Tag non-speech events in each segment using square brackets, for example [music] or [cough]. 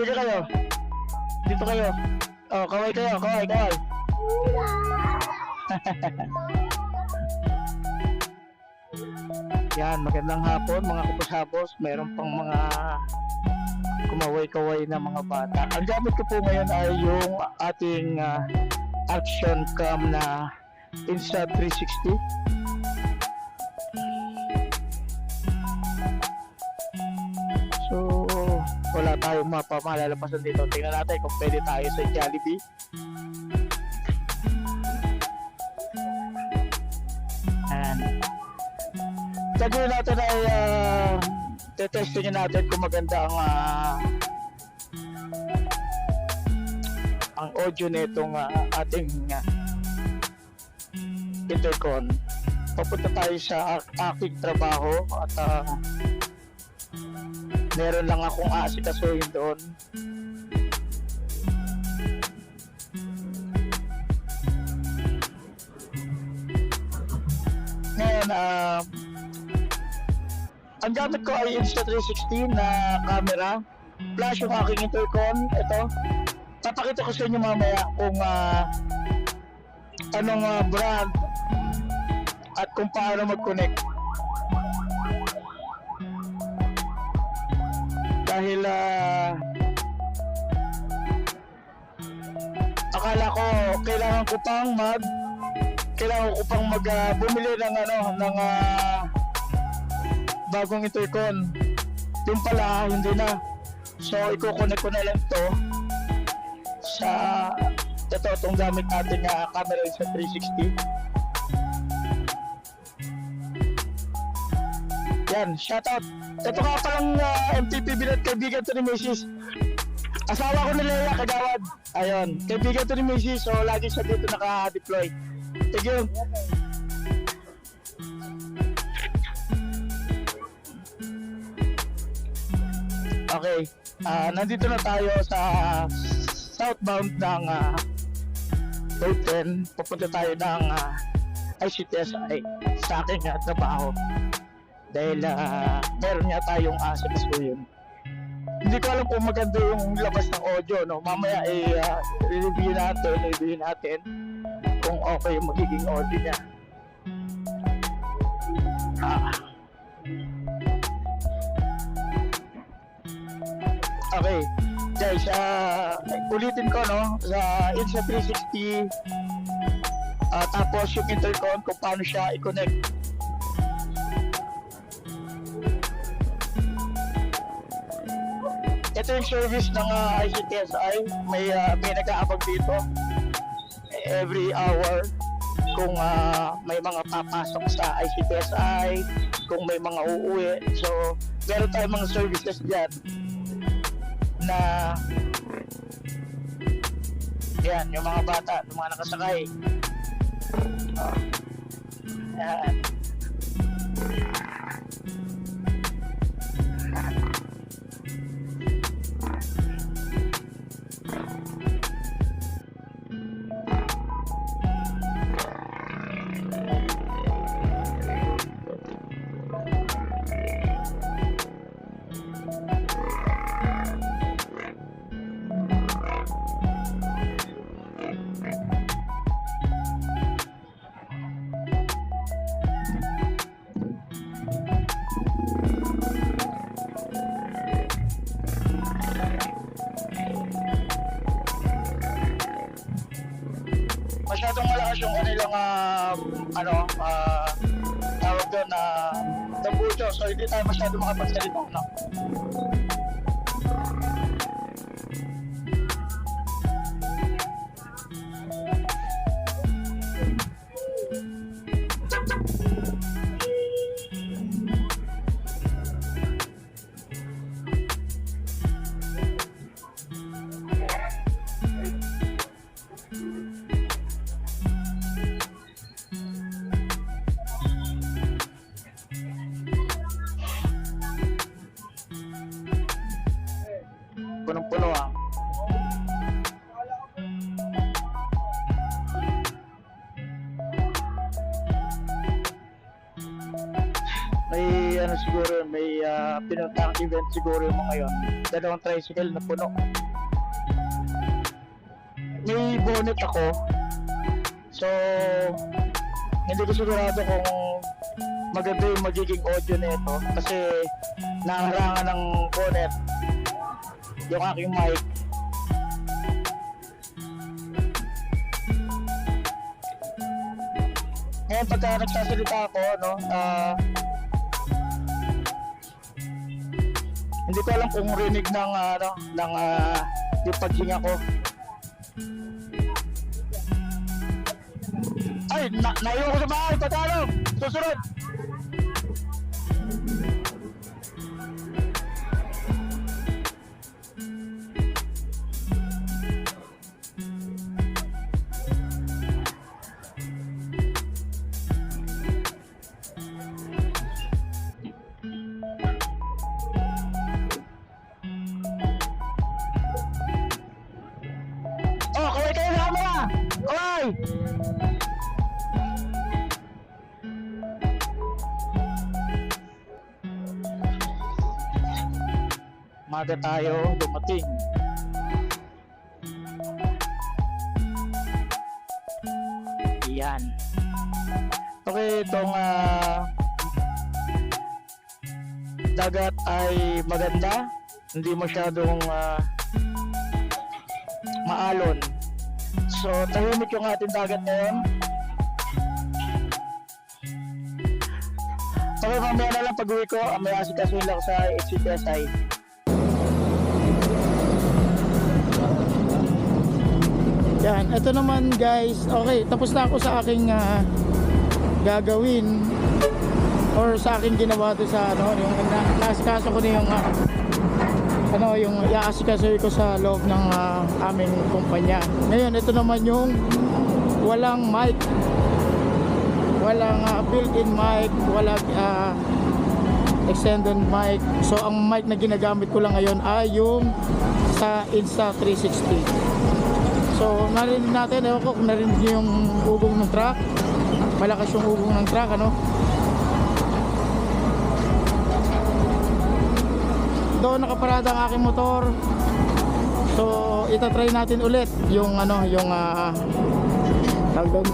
Talaga kayo. Dito kayo. Oh, kaway kayo, kaway, kaway. [laughs] Yan, magandang hapon mga kapos-hapos. Meron pang mga kumaway-kaway na mga bata. Ang gamit ko po ngayon ay yung ating ah, action cam na Insta360. Mapa malalapasan dito. Tingnan natin kung pwede tayo sa Jollibee. And, gagawin natin ay uh, tetestingin natin kung maganda ang ah, ang audio nitong ah, ating ah, intercon. Papunta tayo sa ak- aking trabaho at ah, meron lang akong aasikasuhin doon. Ngayon, ah, ang gamit ko ay Insta360 na camera. Flash yung aking intercom. Ito. Papakita ko sa inyo mamaya kung ah, anong ah, brand at kung paano mag-connect. Dahil ah, akala ko kailangan ko pang mag kailangan ko pang mag ah, bumili ng ano ng ah, bagong intercon. Yung pala hindi na. So i-connect ko na lang to sa ito itong gamit natin na camera sa 360. Yan, shoutout. Ito nga palang uh, MTP binat kaibigan to ni Mrs. Asawa ko ni Leia Kagawad. Ayun, kaibigan to ni Mrs. So lagi siya dito naka-deploy. Thank you. Okay, ah nandito na tayo sa southbound ng uh, Road 10. Pupunta tayo ng ah, ICTSI sa aking ah, trabaho. Dahil uh, meron nga tayong asset uh, yun. Hindi ko alam kung maganda yung labas ng audio. No? Mamaya eh, uh, review natin, review natin kung okay yung magiging audio niya. Ah. Okay. Guys, ah ulitin ko no sa Insta 360 ah tapos yung intercom kung paano siya i-connect. Ito yung service ng ah, ICTSI. May ah, may nag-aabag dito every hour kung ah, may mga papasok sa ICTSI, kung may mga uuwi. So, meron tayong mga services dyan na yan, yung mga bata, yung mga nakasakay. Ah. yan. Ano ah tawag doon na tambucho so hindi tayo masyado makapagsalita no? Pinuntang event siguro yung mga yun. Dalawang tricycle na puno. May bonnet ako. So, hindi ko sigurado kung maganda yung magiging audio nito kasi naharangan ng bonnet yung aking mic. Ngayon pagka nagsasalita ako, no, ah, hindi ko alam kung rinig ng ano, ng ah, yung paghinga ko. Ay, na naiwan ko sa bahay, patalo! Susunod! Maga tayo dumating. Yan. Okay, itong ah, dagat ay maganda. Hindi masyadong ah, maalon. So, tahimik yung ating dagat ngayon. Okay, mamaya na lang pag-uwi ko, may asikasuhin lang sa HCPSI. Yan, ito naman guys. Okay, tapos na ako sa aking ah, gagawin or sa aking ginawa doon sa ano, yung na, naasikaso ko na yung ah, ano, yung iaasikaso ko sa loob ng ah, aming kumpanya. Ngayon, ito naman yung walang mic. Walang ah, built-in mic, walang ah, extended mic. So, ang mic na ginagamit ko lang ngayon ay yung sa Insta360. So, narinig natin, ewan ko kung narinig niyo yung ugong ng truck. Malakas yung ugong ng truck, ano? Doon nakaparada ang aking motor. So, itatry natin ulit yung ano, yung ah tawag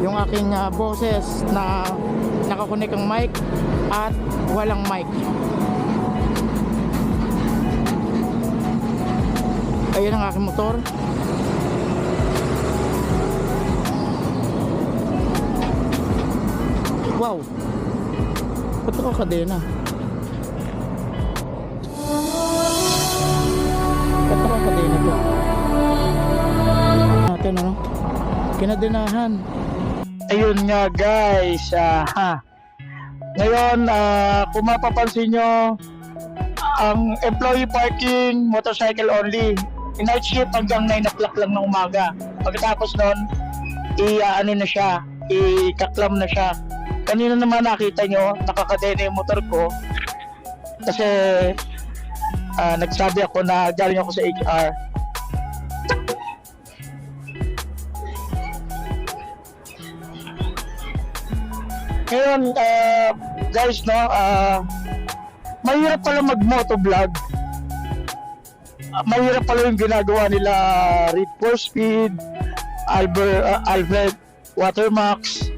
yung aking ah, boses na nakakunik ang mic at walang mic. Ayun ang aking motor. Wow. Ba't ako kadena? Ba't ako kadena ko? Natin ano? Kinadenahan. Ayun nga guys, ah, ha. Ngayon, ah, kung mapapansin nyo, ang employee parking, motorcycle only, night shift hanggang 9 o'clock lang ng umaga. Pagkatapos nun, i-ano na siya, i-kaklam na siya. Kanina naman nakita nyo, nakakadena yung motor ko. Kasi ah, nagsabi ako na galing ako sa HR. Ngayon, ah, guys, no, ah, mahirap pala mag-motovlog. Ah, mahirap pala yung ginagawa nila Reed for Speed, Albert, ah, Albert Watermax.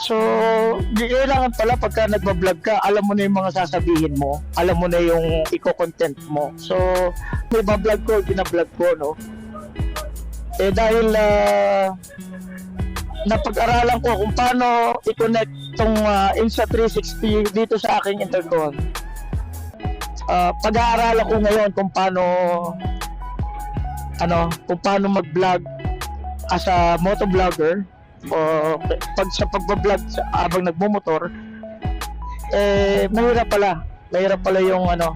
So, kailangan pala pagka nagbablog ka, alam mo na yung mga sasabihin mo, alam mo na yung i-content mo. So, may bablog ko, ginablog ko, no? Eh dahil ah, napag-aralan ko kung paano i-connect tong uh, Insta360 dito sa aking intercom. Ah, pag-aaralan ko ngayon kung paano ano, kung paano mag-vlog as a motovlogger o pag sa pagbablog habang nagmumotor eh mahirap pala. Mahirap pala yung ano,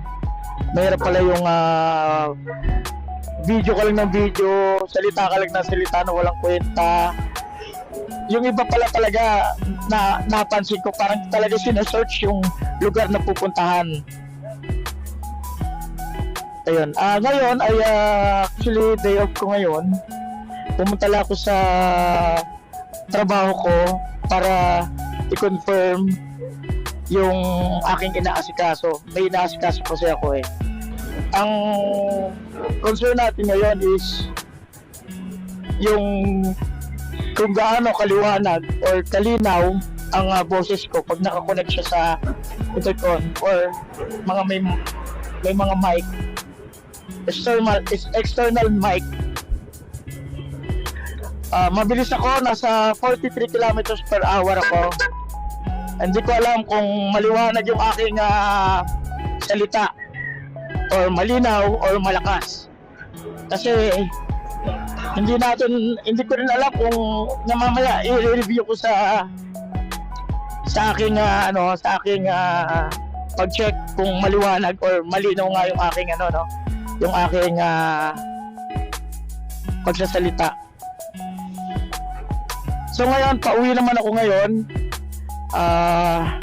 mahirap pala yung ah, video ka lang ng video, salita ka lang ng salita na walang kwenta yung iba pala talaga na napansin ko parang talaga sinesearch yung lugar na pupuntahan. Ayun. Ah, ngayon ay ah, actually day off ko ngayon. Pumunta lang ako sa trabaho ko para i-confirm yung aking inaasikaso. May inaasikaso kasi ako eh. Ang concern natin ngayon is yung kung gaano kaliwanag or kalinaw ang ah, boses ko pag nakakonect siya sa intercom or mga may may mga mic external external mic. Ah, mabilis ako. Nasa 43 kilometers per hour ako. Hindi ko alam kung maliwanag yung aking ah, salita or malinaw or malakas. Kasi hindi natin hindi ko rin alam kung namamaya i-review ko sa sa aking ah, ano sa aking ah, pag-check kung maliwanag or malinaw nga yung aking ano no yung aking ah, pagsasalita. So ngayon pauwi naman ako ngayon. Ah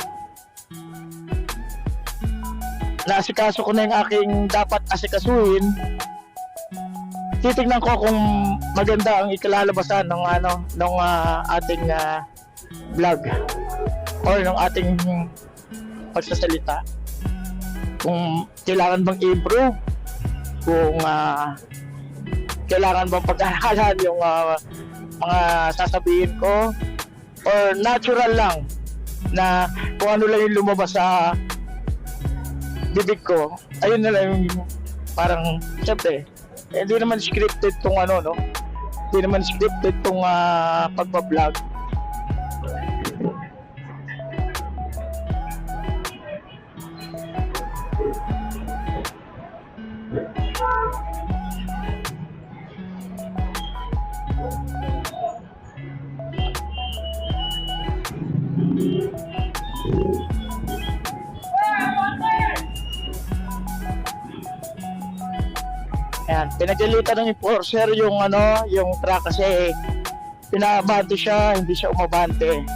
naasikaso ko na yung aking dapat asikasuhin. Titignan ko kung maganda ang ikalalabasan ng ano ng ah, ating ah, vlog or ng ating pagsasalita. Kung kailangan bang i-improve kung ah, kailangan bang pag-aralan yung ah, mga sasabihin ko or natural lang na kung ano lang yung lumabas sa bibig ko ayun na lang yung parang syempre eh, hindi naman scripted tong ano no? Hindi naman scripted tong ah, pagpa-vlog Ayan, pinagalitan ng enforcer yung ano, yung truck kasi pinabante siya, hindi siya umabante.